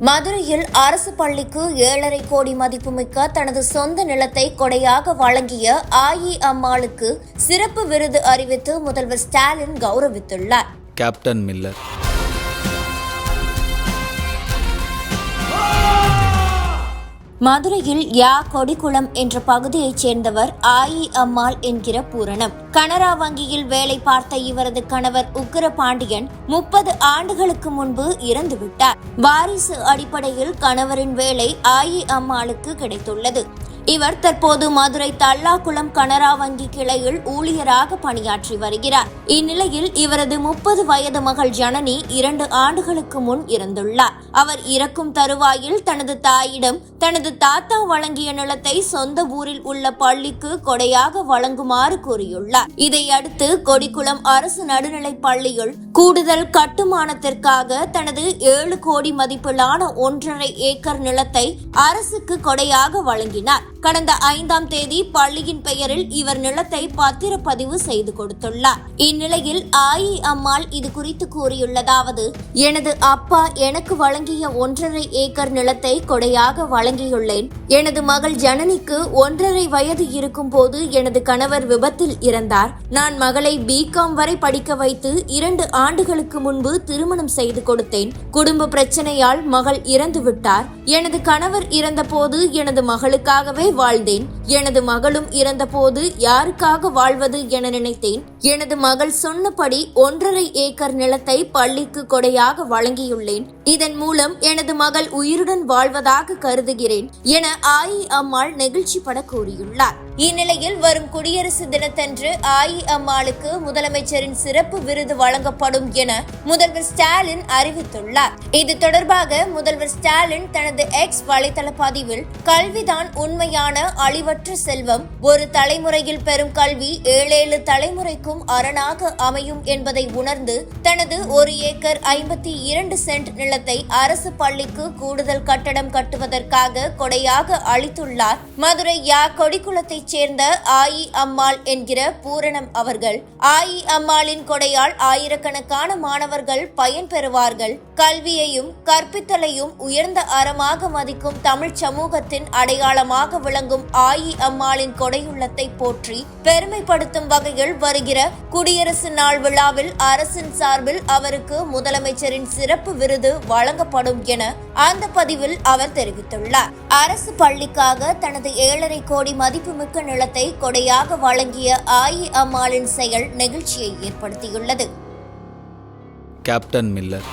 மதுரையில் அரசு பள்ளிக்கு ஏழரை கோடி மதிப்புமிக்க தனது சொந்த நிலத்தை கொடையாக வழங்கிய அஇஅம்மாளுக்கு சிறப்பு விருது அறிவித்து முதல்வர் ஸ்டாலின் கௌரவித்துள்ளார். Captain Miller. மதுரையில் யா கொடிக்குளம் என்ற பகுதியைச் சேர்ந்தவர் ஆயி அம்மாள் என்கிற பூரணம். கனரா வங்கியில் வேலை பார்த்த இவரது கணவர் உக்கிர பாண்டியன் முப்பது ஆண்டுகளுக்கு முன்பு இறந்துவிட்டார். வாரிசு அடிப்படையில் கணவரின் வேலை ஆயி அம்மாளுக்கு கிடைத்துள்ளது. இவர் தற்போது மதுரை தல்லாக்குளம் கனரா வங்கி கிளையில் ஊழியராக பணியாற்றி வருகிறார். இந்நிலையில் இவரது முப்பது வயது மகள் ஜனனி இரண்டு ஆண்டுகளுக்கு முன் இறந்துள்ளார். அவர் இறக்கும் தருவாயில் தனது தாயிடம் தனது தாத்தா வழங்கிய நிலத்தை சொந்த ஊரில் உள்ள பள்ளிக்கு கொடையாக வழங்குமாறு கூறியுள்ளார். இதையடுத்து கொடிக்குளம் அரசு நடுநிலைப் பள்ளியில் கூடுதல் கட்டுமானத்திற்காக தனது ஏழு கோடி மதிப்பிலான ஒன்றரை ஏக்கர் நிலத்தை அரசுக்கு கொடையாக வழங்கினார். கடந்த ஐந்தாம் தேதி பள்ளியின் பெயரில் இவர் நிலத்தை பத்திரப்பதிவு செய்து கொடுத்துள்ளார். இந்நிலையில் ஆயி அம்மாள் இது குறித்து கூறியுள்ளதாவது எனது அப்பா எனக்கு வழங்கிய ஒன்றரை ஏக்கர் நிலத்தை கொடையாக வழங்கியுள்ளேன். எனது மகள் ஜனனிக்கு ஒன்றரை வயது இருக்கும் போது எனது கணவர் விபத்தில் இறந்தார். நான் மகளை பிகாம் வரை படிக்க வைத்து இரண்டு ஆண்டுகளுக்கு முன்பு திருமணம் செய்து கொடுத்தேன். குடும்ப பிரச்சனையால் மகள் இறந்து விட்டார் எனது கணவர் இறந்தபோது எனது மகளுக்காகவே வாழ்ந்தேன். எனது மகளும் இறந்தபோது யாருக்காக வாழ்வது என நினைத்தேன். எனது மகள் சொன்னபடி ஒன்றரை ஏக்கர் நிலத்தை பள்ளிக்கு கொடையாக வழங்கியுள்ளேன். இதன் மூலம் எனது மகள் உயிருடன் வாழ்வதாக கருதுகிறேன் என ஆயி அம்மாள் நெகிழ்ச்சி பட கூறியுள்ளார். இந்நிலையில் வரும் குடியரசு தினத்தன்று ஆயி அம்மாளுக்கு முதலமைச்சரின் சிறப்பு விருது வழங்கப்படும் என முதல்வர் ஸ்டாலின் அறிவித்துள்ளார். இது தொடர்பாக முதல்வர் ஸ்டாலின் தனது எக்ஸ் வலைதள பதிவில் கல்விதான் உண்மையான அழிவற்ற செல்வம். ஒரு தலைமுறையில் பெறும் கல்வி ஏழேழு தலைமுறைக்கும் அரணாக அமையும் என்பதை உணர்ந்து தனது ஒரு ஏக்கர் ஐம்பத்தி இரண்டு சென்ட் நிலத்தை அரசு பள்ளிக்கு கூடுதல் கட்டடம் கட்டுவதற்காக கொடையாக அளித்துள்ளார். மதுரை யா கொடிக்குளத்தைச் சேர்ந்த ஆயி அம்மாள் என்கிற பூரணம் அவர்கள். ஆயி அம்மாளின் கொடையால் ஆயிரக்கணக்கான மாணவர்கள் பயன்பெறுவார்கள் கல்வியையும் கற்பித்தலையும் உயர்ந்த அறமாக மதிக்கும் தமிழ் சமூகத்தின் அடையாளமாக விளங்கும் ஆயி அம்மாளின் கொடையுள்ளத்தை போற்றி பெருமைப்படுத்தும் வகையில் வருகிற குடியரசு நாள் விழாவில் அரசின் சார்பில் அவருக்கு முதலமைச்சரின் சிறப்பு விருது வழங்கப்படும் என அந்த பதிவில் அவர் தெரிவித்துள்ளார். அரசு பள்ளிக்காக தனது ஏழரை கோடி மதிப்புமிக்க நிலத்தை கொடையாக வழங்கிய ஆயி அம்மாளின் செயல் நெகிழ்ச்சியை ஏற்படுத்தியுள்ளது. Captain Miller.